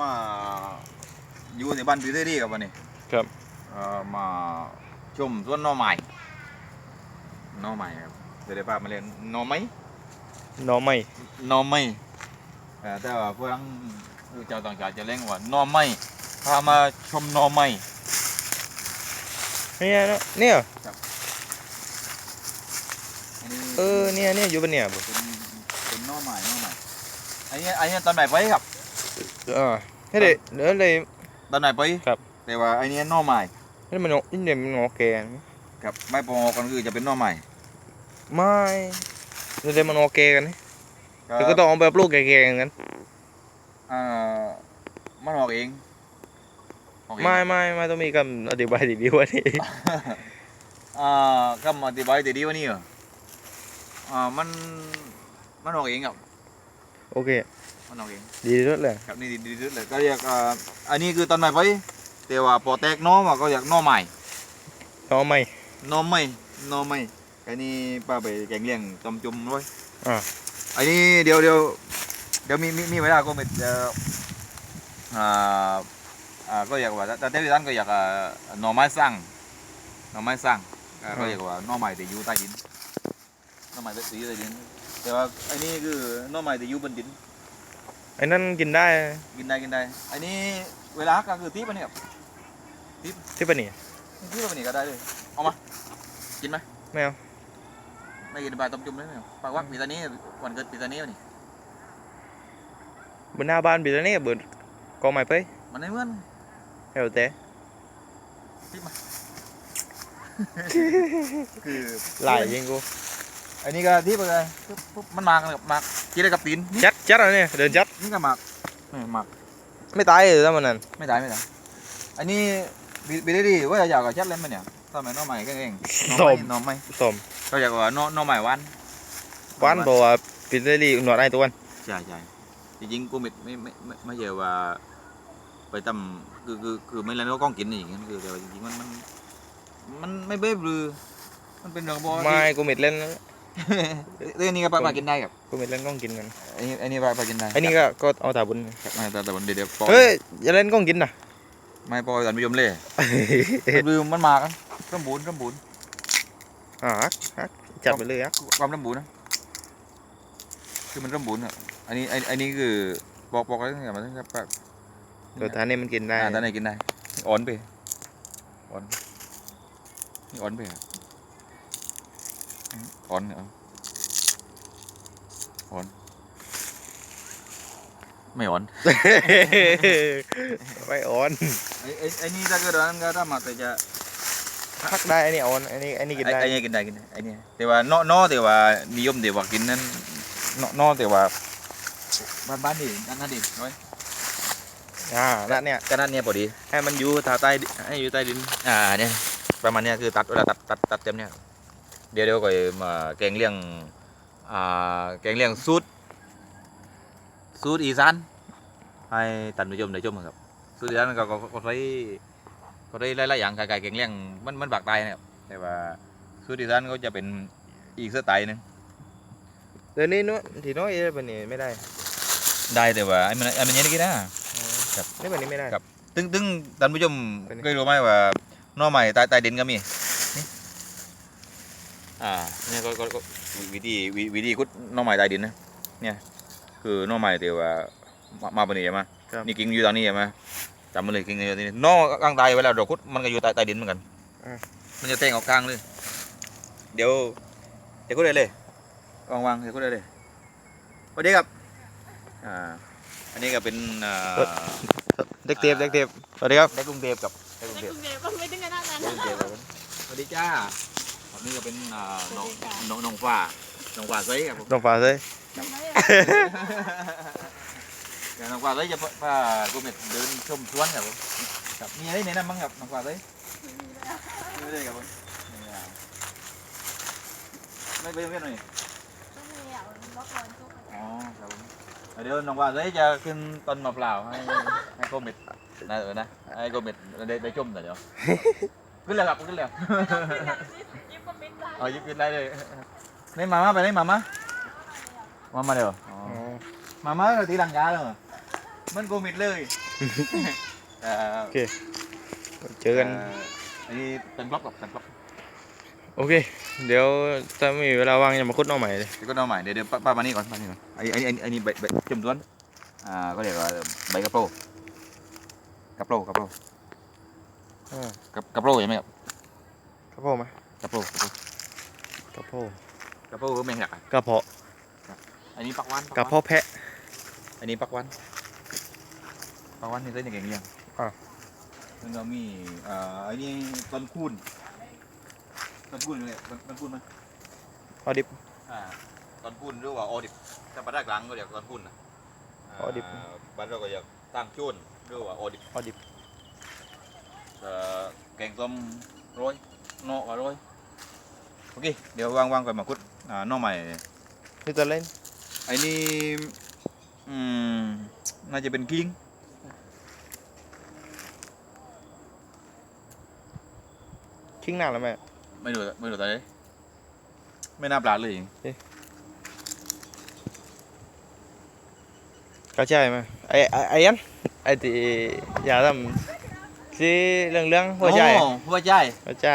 มาอยู่ในบ้านพีเตอรี่กับวันนี้ครับเอ่อมาชมสวนหน่อไม้หน่อไม้ครับเดี๋ยวได้พามาเรียนหน่อไม้หน่อไม้หน่อไม้เอ่อแต่ว่าพวกเจ้าต่างชาติจะเรียกว่าหน่อไม้พามาชมหน่อไม้เนี่ยเนอะเนี่ย อันนี้เออเนี่ยเนี่ยอยู่บนเนี่ยบ่เป็นเป็นหน่อไม้หน่อไม้อันนี้อันนี้ตอนไหนไปครับ อ่าให้เด็เดี๋ยวเลย ตอนไหนไปครับ แต่ว่าอันนี้หน่อไม้ให้มันงอกอินเดียมันงอกแกนครับ ไม่พอกันคือจะเป็นหน่อไม้ไม่เดี๋ยวมันงอกแกกันนี่ก็เดี๋ยวก็ต้องเอาแบบลูกแกๆกันเอ่อมันออกเองออกเองไม่ไม่ไม่ต้องมีคำอธิบายดีๆว่านี่อ่าคำอธิบายดีๆว่านี่เหรออ่ามันมันออกเองครับโอเค มันออกเองดีที่สุดเลยครับนี่ดีดีที่สุดเลยก็เรียกอ่าอันนี้คือตอนไหนไปแต่ว่าพอแตกหน้อมาก็เรียกหน้อใหม่หน่อไม้หน้อใหม่หน้อใหม่อันนี้ป้าไปแกงเลี้ยงต้มจุ่มด้วยอ่าอันนี้เดี๋ยวเดี๋ยวเดี๋ยวมีมีมีเวลาก็มีเอ่ออ่าอ่าก็อยากว่าแต่เทวิตันก็อยากอ่าหน่อไม้สั่งหน่อไม้สั่งอ่าก็อยากว่าหน่อไม้ที่อยู่ใต้ดินหน่อไม้ที่อยู่ใต้ดินแต่ว่าอันนี้คือหน่อไม้ที่อยู่บนดิน ไอ้นั่นกินได้กินได้กินได้ อันนี้เวลาก็คือตีปะเนี่ยครับที่ปะนี่ตีปะเนี่ยก็ได้เลย เอามา กินไหมไม่เอาไม่กินปลาต้มจุ่มได้ไหมครับปลาวักปีตานี้วันเกิดปีตานี้วะนี่บนหน้าบ้านบีแล้วเนี่ยเบิดกองไม้ไปมันไม่เหมือนให้เอาแต่ตีมาคือหลายยิงกูอันนี้ก็ที่ไปเลยปุ๊บปุ๊บมันมากเลยมาก กินได้กับตีนนี่จัดจัดอะไรเนี่ยเดินจัดนี่ก็มากนี่มากไม่ตายเลยถ้ามันนั่นไม่ได้ไม่ได้อันนี้บิบิลลี่ว่าอยากกับชัดเล่นไหมเนี่ยตอนไหนน้องใหม่ก็เองน้องใหม่น้องใหม่สมก็อยากว่าน้องน้องใหม่วันวานบอกว่าปิดเรลี่หนวดไอ้ตัวนั้นใช่ใช่จริงๆกูไม่ไม่ไม่ไม่ไม่เยอะว่า ไปทำคือคือคือไม่เล่นก็กล้องกินอย่างเงี้ยคือแต่ว่าจริงๆมันมันมันไม่เบ้หรือมันเป็นเรื่องบอไม่กูมิดเล่น เรื่องนี้ก็ปลาปลากินได้ครับกูมิดเล่นกล้องกินกันอันนี้อันนี้ปลาปลากินได้ไอ้นี่ก็ก็เอาถาบุญครับไม่แต่แต่วันเดี๋ยวเดี๋ยวปล่อยเฮ้ยอย่าเล่นกล้องกินนะไม่ปล่อยท่านผู้ชมเลยมันลืมมันมากันร่มบุญร่มบุญอ่าฮักฮักจัดไปเลยฮักความร่มบุญนะคือมันร่มบุญอะอันนี้อันอันนี้คือปอกปอกอะไรต่างๆมันครับปลาเดี๋ยวทานนี่มันกินได้อ่าตอนไหนกินได้อ่อนไปอ่อนนี่อ่อนไปอะ อ่อนเหรออ่อนไม่อ่อน ไม่อ่อนไอ้ไอ้ไอ้นี่ถ้าเกิดว่านั้นก็ถ้ามาแต่จะฮักได้ไอ้นี่อ่อนไอ้นี่ไอ้นี่กินไอ้ได้ไอ้นี่กินได้กินได้ไอ้นี่แต่ว่านอนอแต่ว่านิยมแต่ว่ากินนั้นนอนอแต่ว่าบ้านบ้านดินั่นนั่นดิน้อยอ่านั่นเนี่ยก็นั่นเนี่ยพอดีให้มันอยู่ทาใต้ดิให้อยู่ใต้ดินอ่าเนี่ยประมาณเนี้ยคือตัดเวลาตัดตัดตัดเต็มเนี่ย เดี๋ยวเดี๋ยวก็มาแกงเลี้ยงอ่าแกงเลี้ยงสูตรสูตรอีสานให้ท่านผู้ชมได้ชมครับสูตรอีสานก็ก็ก็ใช้ก็ได้หลายๆอย่างคล้ายๆแกงเลี้ยงมันมันบากตายนะครับแต่ว่าสูตรอีสานก็จะเป็นอีกสไตล์หนึงเดี๋ยวนี้นู้นที่น้อยเป็นนี่ไม่ได้ได้แต่ว่าไอ้มันไอ้มันเย็นกินนะ ครับนี่เป็นนี่ไม่ได้ ครับ ตึ้งตึ้งท่านผู้ชมเป็นไง เคยรู้ไหมว่าหน่อใหม่ใต้ใต้ดินก็มีนี่ อ่าเนี่ยก็ก็ก็วิธีวิวิธีคุดหน่อใหม่ใต้ดินนะเนี่ยคือหน่อใหม่แต่ว่ามามาปนนี้ใช่ไหมครับนี่กิ่งอยู่ตอนนี้ใช่ไหมจำมาเลยกิ่งอยู่ตรงนี้หน่อกลางใต้เวลาเราคุดมันก็อยู่ใต้ใต้ดินเหมือนกันมันจะแทงออกกลางเลย เดี๋ยวเดี๋ยวคุดได้เลยวางวางเดี๋ยวคุดได้เลยสวัสดีครับอ่าอันนี้ก็เป็นอ่าเด็กเทปเด็กเทปสวัสดีครับได้กรุงเทพกับได้กรุงในเทพกรุงเทพก็ไม่ถึงขนาดนั้นได้กรุงเทพครับผมสวัสดีจ้าครับ นี่ก็เป็นอ่าน้องน้องน้องฟ้าน้องฟ้าใสครับผมน้องฟ้าเลยทำไมเดี๋ยวน้องฟ้าใสจะพากูเม็ดเดินชมสวนครับผมครับมีอะไรแนะนำบ้างครับน้องฟ้าใสไม่ได้ครับผมนี่อะไม่ไปโรงเรียนหน่อยต้องมีอะล็อกวันทุกอ๋อครับผมเดี๋ยวน้องฟ้าใสจะขึ้นต้นมะพร้าวให้ให้กูเม็ดนะเออนะให้กูเม็ดได้ได้ชมหน่อยเดี๋ยวขึ้นแล้วครับขึ้นแล้วยิ้มก็มิ้นได้ เอาหยิบกินได้เลยนี่มาม่าไปไหนมาม่ามาม่าเดี๋ยวอ๋อมาม่าเราตีลังกาเลยมันโกมิดเลยเเอ่อโอเคเจอกันอันนี้เป็นบล็อกกับเป็นบล็อกโอเค เดี๋ยวถ้ามีเวลาว่างจะมาคุดน้องใหม่เลยเดี๋ยวก็เอาใหม่เดี๋ยวเดี๋ยวป้าป้ามานี่ก่อนมานี่ก่อนไอ้ไอ้ไอ้ไอ้นี่ใบใบจุ่มต้วนอ่าก็เรียกว่าใบกระโปรงกระโปรงกระโปรงอ่ากระกระโปรงใช่ไหมครับกระเพาะไหม กระโปรงกระโปรงกระเพาะกระโปรงคือแมงหลักอะกระเพาะอันนี้ปักวันกระเพาะแพะ อันนี้ปักวันปักวันนี่เส้นอย่างเงี้ยอ่าแล้วก็มีอ่าอันนี้ต้นคูนต้นคูนเลยต้นต้นคูนมั้ยเอาดิบ อ่าต้นคูนหรือว่าออดิบถ้าภาษากลางก็เรียกต้นคูนนะออดิบาบ้านเราก็เรียกตั้งโจูนหรือว่าออดิบเอาดิบ เอ่อแกงส้มโรยนอกก็โรย โอเค เดี๋ยววางวางก่อนมาคุดอ่าหน้องใหม่นี่จะเล่นไอ้นี่อืมน่าจะเป็นกิ้งคิงหน้าแล้วแม่ไม่รู้ไม่รู้ตอนนี้ไม่น่าปลาดเลยกระจายไหมไอ้ไอ้ไอ้ยันไอ้ที่อยากทำสีเรื่องเรื่องๆหัวใจโอ้หัวใจหัวใจ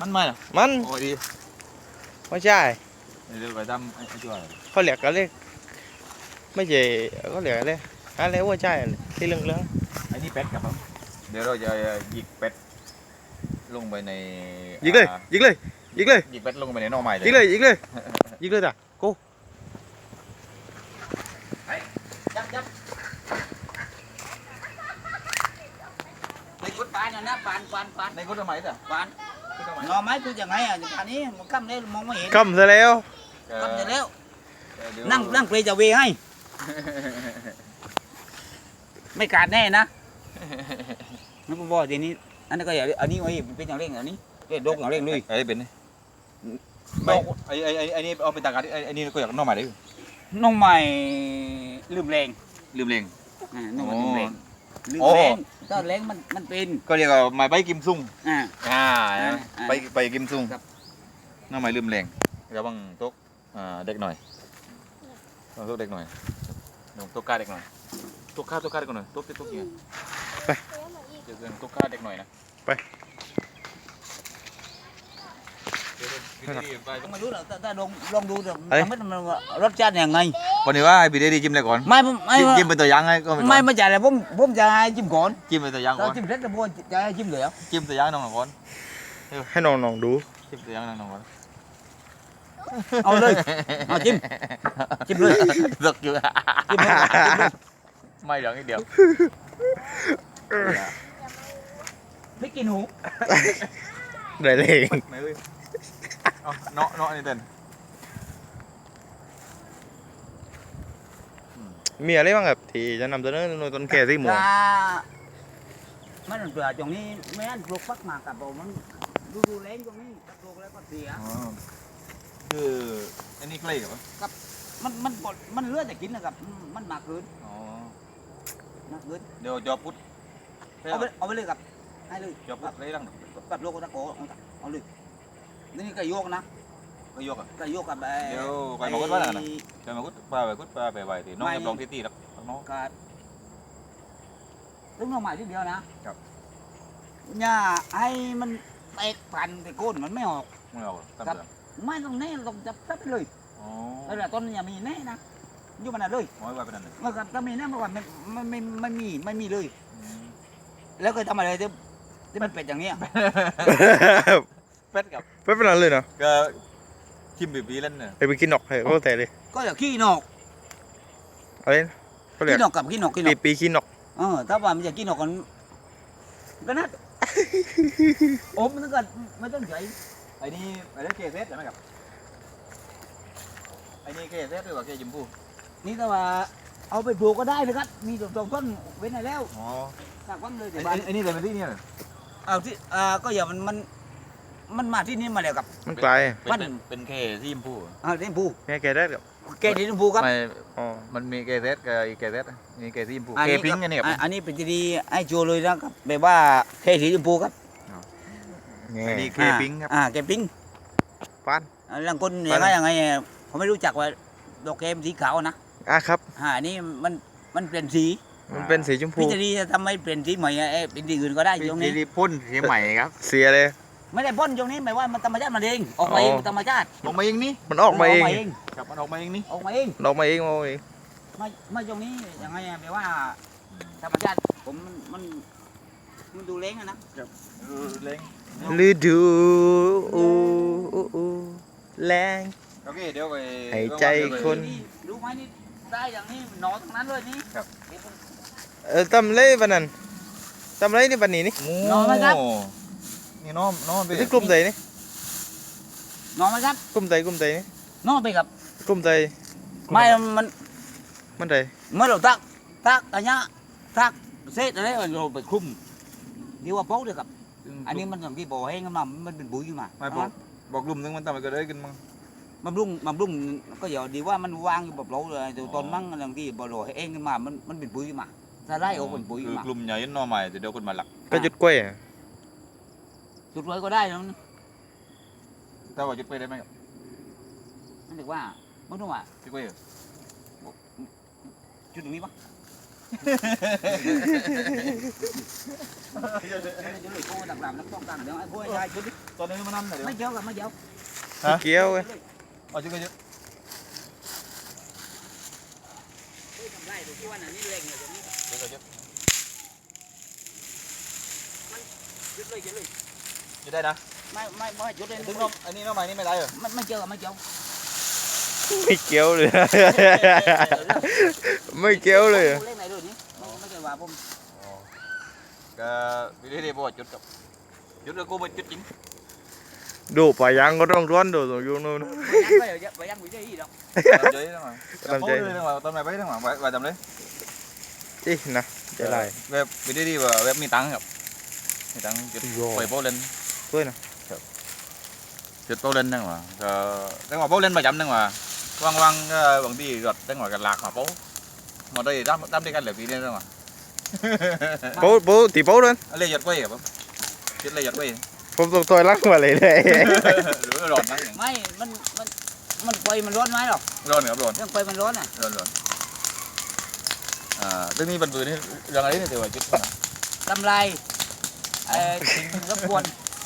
มันไม่หรอมันโอ้ยดีหัวใจเดี๋ยวไปทำไอ้ไอ้ช่วยเขาเรียกกันเลยไม่ใช่เขาเรียกอะไรอะไรหัวใจอะไรที่เรื่องเรื่องไอ้นี่เป็ดครับผมเดี๋ยวเราจะหยิกเป็ดลงไปในๆยิงเลยอ่ายิงเลยยิงเลยหยิกเป็ดลงไปในหน้องใหม่เลยยิงเลยยิงเลยยิงเลยจ้ะกูยับยับในกุดปานนะนะปานปานปานในกุฏสมัยจ้ะปานกุฏสมัย หน่อไม้กูยังไงอะอันนี้มันกั้มได้มองไม่เห็นกำซะแล้วกั้มจะแล้วเออเดี๋ยวนั่งนั่งเปรย์จะเวให้ ไม่ขาดแน่นะนี่ผมบอกทีนี้อันนี้ก็อย่าอันนี้ไว้เป็นอย่างเร่งอันนี้เร่งดกอย่างเร่งเลยไอ้เป็นนี่ดไม่กไอ้ไอ้ไอ้ไอ้นี่เอาเป็นตากาศไอ้ไอ้นี่ก็อยากหน้องใหม่ได้อยู่น้องใหม่ลืมแรงลืมเลงอ่าน้องใหม่ลืมแรง ลืมโอ้ แรงถ้าแรงมันมันเป็น ก็เรียกว่าไม้ใบกิมซุ่งอ่า อ่าอ่าอ่าไปไปกิมซุ่งครับ หน้องใหม่ลืมเลงระวังตกอ่าเด็กหน่อยระวังตกเด็กหน่อยระวังตกกล้าเด็กหน่อยตกข้าตกกล้าเด็กหน่อยตกติดตกเยอะเดี๋ยวเกินตกกล้าเด็กหน่อยนะไป เดี๋ยวเดี๋ยวพี่ดีๆ ไปไม่รู้หรอกถ้าถ้าลองลองดูเดี๋ยวมันมันรสชาติยังไง วันนี้ว่าให้พี่ดีๆจิ้มเลยก่อนไม่ผมไม่จิ้มจิ้มเป็นตัวอย่างให้ก็ไม่ไม่จ่ายเลยผมผมจะให้จิ้มก่อนจิ้มเป็นตัวอย่างถ้าก่อนจิ้มเสร็จแล้วผมจะให้จิ้มเลยเหรอจิ้มตัวอย่างน้องก่อนให้น้องน้องๆดู จิ้มตัวอย่างน้องก่อนเอาเลยเอาจิ้ม จิ้มเลยตกอยู่จิ้มเลยจิ้มเลยไม่เหลืองนิดเดียวไม่กินหูได้เลยไม่เอ้ย เอาเนาะเนาะนี่เต้นมีอะไรบ้างครับที่จะนำเสนอในต้นแก่ที่หมูถ้ามันเปลือกตรงนี้ไม่งั้นปลูกฟักมากับผมมันดูดูแรงตรงนี้ถ้าปลูกแล้วก็เสีย อ๋อคืออันนี้ใกล้กับมันมันกดมันเหลือแต่กินนะครับมันมันมากเกินอ๋อมากเกินเดี๋ยวจอพุทธเอาไปเอาไปเลยครับให้เลยจอพุทธเลยดัง กับโลกตะโกเอาเอาเลย นี่ก็โยกนะก็ยกอะก็โยกกับไอ้เดี๋ยวไปบอกกันว่าอะไรนะเดี๋ยวมาพุทธปลาไปพุทธปลาไปไหวตีน้องไม่จะลองที่ตีแล้วน้องก็ต้องลงใหม่ทีเดียวนะครับ อย่าให้มันแตกพันแต่ก้นมันไม่ออก ไม่เอาตั้งครับเดือนไม่ต้องแน่ต้องจับจับไปเลยอ๋อแล้วแต่ต้นอย่ามีแน่นะอยู่มันน่ะเลยน้อยไว้เป็นอันหนึ่งเมื่อก่อนถ้ามีแน่เมื่อก่อนไม่ไม่ไม่ไม่มีไม่มีเลยอืมแล้วเคยทำอะไรที่ที่มันเป็ดอย่างเนี้ย เป็ดกับไม่เป็นไรเลยเนาะก็ทิมบีบีเล่นเนี่ยไปไปกินนกให้เขาแต่เลยก็อย่าขี้นอกอะไรนะเขาเรียกขี้นอกกับขี้นอกขี้นปีอกปีกินนกเออถ้าว่ามันจะขี้นอกกันก็นัดโอ้มันต้องกันไม่ต้องใช้ไอ้นี่ไอ้นี่เคเซสใช่ไหมครับไอ้นี่เคเซสหรือว่าเคจิมพูนี่ถ้าว่าเอาไปปลูกก็ได้นะครับ มีสองต้นเว้นให้แล้วอ๋อสักวันเลยไอ้แต่บ้านไอ้นี่เลยเป็นที่เนี่ยเอาที่อ่าก็อย่ามันมัน มันมาที่นี่มาแล้วกับ มันไกลเป็นมัน เป็นเป็นเคที่จิมพูอ่าเลี้ยงผูแม่แกได้กับแกที่ชมพูครับไม่อ๋อมันมีเกเซสกับอีกเกเซสมีเกที่ยิมพูอันเกนี้พิงครับอันนี้ครับอ่าอันนี้เป็นที่ดีไอ้โจเลยนะครับแบบว่าเคสีชมพูครับแง่อันนี้เคพิงครับอ่าแกพิงป้านอ่าบางคนอย่างไรอย่างไงเขาไม่รู้จักว่าดอกเกมสีขาวนะอะครับอ่าอันนี้มันมันเปลี่ยนสีอมันเป็นสีชมพูพี่จะดีจะทำให้เป็นสีใหม่เอ้ยเป็นสีอื่นก็ได้ตรงนี้รีพ่นสีใหม่ครับ เสียเลย ไม่ได้พ่นตรงนี้หมายว่ามันธรรมชาติมันเองออกมาเองอ๋อมันธรรมชาติออกมาเองนี่มันออกมาเองครับมันออกมาเองนี่ออกมาเองมันออกมาเองมาเองไม่ไม่ตรงนี้ยังไงอะแปลว่าธรรมชาติผมมันมันมันดูเล้งอะนะเล้งฤดูอูอูอูแรง โอเคเดี๋ยวไปหายใจ คน นี่รู้ไหมนี่ได้อย่างนี้หนอนทั้งนั้นเลยนี่เออตำเลยวันนั้นตำเลยนี่วันนี้นี่นอนไหมครับ นี่นอนนอนไปนี่กลุ่มใดนี่หนอนไหมครับกลุ่มใดกลุ่มใดนี่หนอนไปกับกลุ่มใดไม่มันมันใดเมื่อเราตักตักอันเนี้ยตักเศษอะไรเราไปคลุมดีว่าโป๊กเลยครับ อันนี้มันอย่างที่บอกให้กันมามันเป็นปุ๋ยขึ้นมาไม่บอกบอกกลุ่มนึงมันทำอะไรก็ได้กันมั้งบำรุงบำรุงก็เดี๋ยวดีว่ามันวางอยู่แบบเราเลยตัวต้นมั่งอย่างที่บอกเราให้เองขึ้นมามันมันเป็นปุ๋ยขึ้นมาถ้าได้ออกเป็นปุ๋ยคืขึ้อนมากลุ่มใหญ่นอนใหม่เดี๋ยวคนมาหลักก็จุดกล้วยอะ จุดไว้ก็ได้แล้วนะแต่ว่าจุดไปได้ไหมครับนั่นถือว่าไม่รู้ว่าจุดไปเหรอจุดตรงนี้ปะจุดเลยโก้ต่างๆนักป้องกันเดี๋ยวไอ้พวกไอ้ชายจุดดิตอนนี้มันนั่นเดี๋ยวไม่เกี่ยวกับไม่เกี่ยว เกี้ยวเว้ยเอาจุดไปจุดทำได้ดูที่ว่าอันนี้เล็งเนี่ยตรงนี้จุดไปจุดจุดเลยจุดเลย จุดได้นะไม่ไม่ไม่จุดเลยถึงน้องอันนี้น้องใหม่นี่ไม่ได้เหรอไม่ไม่เกี่ยวกับไม่เกี่ยวไม่เกี้ยวเลย ไม่เกี้ยวเลยอะเล่นไหนด้วยนี่ไม่ไม่เกี่ยวกับผมก็วิธีที่บอกจุดกับจุดแล้วกูไปจุดจริงดูปลายังก็ต้องร้อนดูตรงยูนู่นไปยังไปยังไปได้อีกทำใจทั้งหมดทำใจทั้งหมดทำไหนไปทั้งหมดไปทำเลยอีนะจะไรเว็บวิธีที่ว่าเว็บมีตังค์ครับมีตังค์จุดโย่ไปโป๊เล่นด้วยนะจุดโป๊เล่น ทั้งหมดก็ทั้งหมดโป๊เล่นประจำทั้งหมดว่างๆก็บางทีรถทั้งหมดกันหลากมาโป๊มาได้ตามตามที่กันเหลือปีนี้ทั้งหมดโป๊ะโป๊ะตีโป๊ะเลยอะไรหยด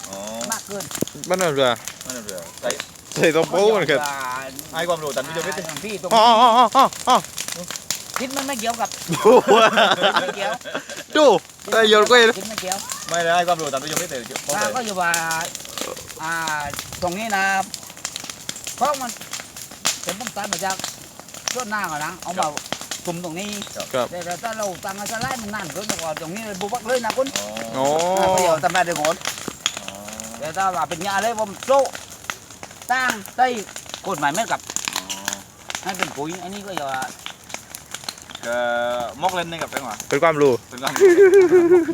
ไปครับผมจุดอะไรหยดไปผมต้องถอยหลักมาเลยเลยหรือร้อนนั่งไม่มันมันมันไฟมันร้อนไหมหรอกร้อนครับร้อนเรื่องไฟมันร้อนอะร้อนร้อนอ่าตึ้งนี้บรรพืนี่เรื่องอะไรนี่ถือว่าจุดทำลายเอ่อสิ่งรบกวนอ๋อมากเกินมันอะไรอะไม่ได้เรื่องใส่ใส่ตัวโป๊ะเหมือนกันให้ความรู้ตันวิดีโอวิทย์อ่าพี่ตรงอ๋ออ๋ออ๋ออ๋ออ๋อคิดมันไม่เกี่ยวกับดูไม่เกี่ยวดูแต่โยนกล้วยนะคิดไม่เกี่ยวไม่ได้ให้ความรู้ตันวิดีโอวิทย์แต่เพราะถ้าก็อยู่ว่าอ่าตรงนี้นะเพราะมันผมต้องการมาจากส่วนหน้าก่อนนะเอามาคุมตรงนี้ครับแต่ถ้าเราตั้งสไลด์มันนานเกินกว่าตรงนี้บุบักเลยนะคุณโอ้อ่าก็อยู่ทำลายเดี๋ยวก่อน แต่ถ้าว่าเป็นยาเลยผมโซ่ตั้งใต้กฎหมายไม่กับให้เป็นปุ๋ยอันนี้ก็อย่าก็มอกเล่นนี่กับเป็นหรอเป็นความรู้เป็นความ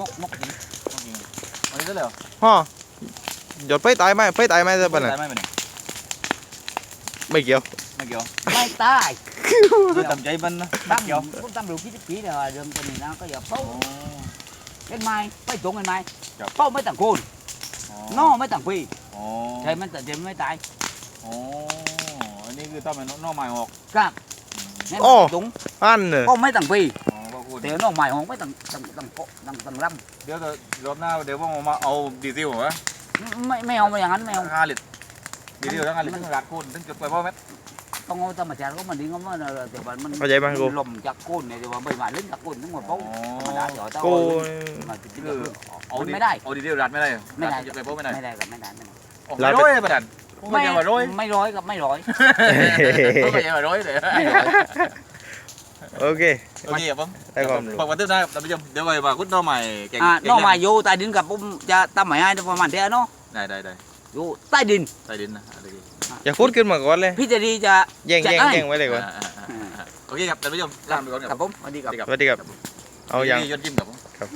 มกมกหินอันนี้ได้เลยฮะหยดไปตายไหมไปตายไหมจะเป็นอะไรได้ไหมเป็นไม่เกี่ยวไม่เกี่ยวไม่ตายคือทำใจมันนะตั้งคุณตั้งดูคิดปีเดียวเดิมตัวนี้นะก็อย่าเป้าเป็นไม้ไปตรงเป็นไม้เป้าไม่ต่างโคน นอไม่ต่างปีอ๋อใช่มันแต่เดี๋ยวไม่ตายอ๋ออันนี้คือต้องเป็นน้องใหม่ออกครับนี่ตรงอันเนี่ยเป้าไม่ต่างปีอ๋อก็พูดแต่น้องใหม่ของไม่ต่างต่างต่างต่างต่างลเดี๋ยวรอบหน้าเดี๋ยวว่ามาเอาดีเซลเหรอำไม่ไม่เอามาอย่างนั้นไม่เอา ห้าลิตรดีเซลทั้งห้าลิตรทั้งรัดคูณทั้งจุดไปพ่อแม่ ต้องเอาธรรมชาติก็มันดีก็มันแต่ว่ามันเข้าใจไหมกู ลมจากโคนเนี่ยแต่ว่าใบไม้เล่นจากโคนทั้งหมดอ๋อเป้าธรรมดาเดี๋ยวถ้ากูมาติดคือเอาไม่ได้ เอาดีเซลรัดไม่ได้ไม่ได้จุดไปพ่อไม่ได้ไม่ได้กับไม่ได้ไม่ได้ไม่ร้อยประดันไม่ใช่ว่าร้อยไม่ร้อยกับไม่ร้อย ไม่ใช่ว่าร้อยเลยไม่ร้อยโอเค โอเคครับผมได้ความรู้บอกวันที่หน้าท่านผู้ชมเดี๋ยวไปมาคุณน้องใหม่เก่งอ่าน้องมาอยู่ใต้ดินกับผมจะทำหมายให้ประมาณเท่าเนาะได้ได้ได้อยู่ใต้ดินใต้ดินนะอะไรดี อย่าพูดขึ้นมาก่อนเลย พี่จะดีจะแย่งจะแย่งได้แย่งไว้เลยก่อนโอเคครับท่านผู้ชมลาไปก่อนกัคบรับผมสวัสดีครับ สวัสดีครับ เอาอย่างยอดยิ้มครับผม ครับ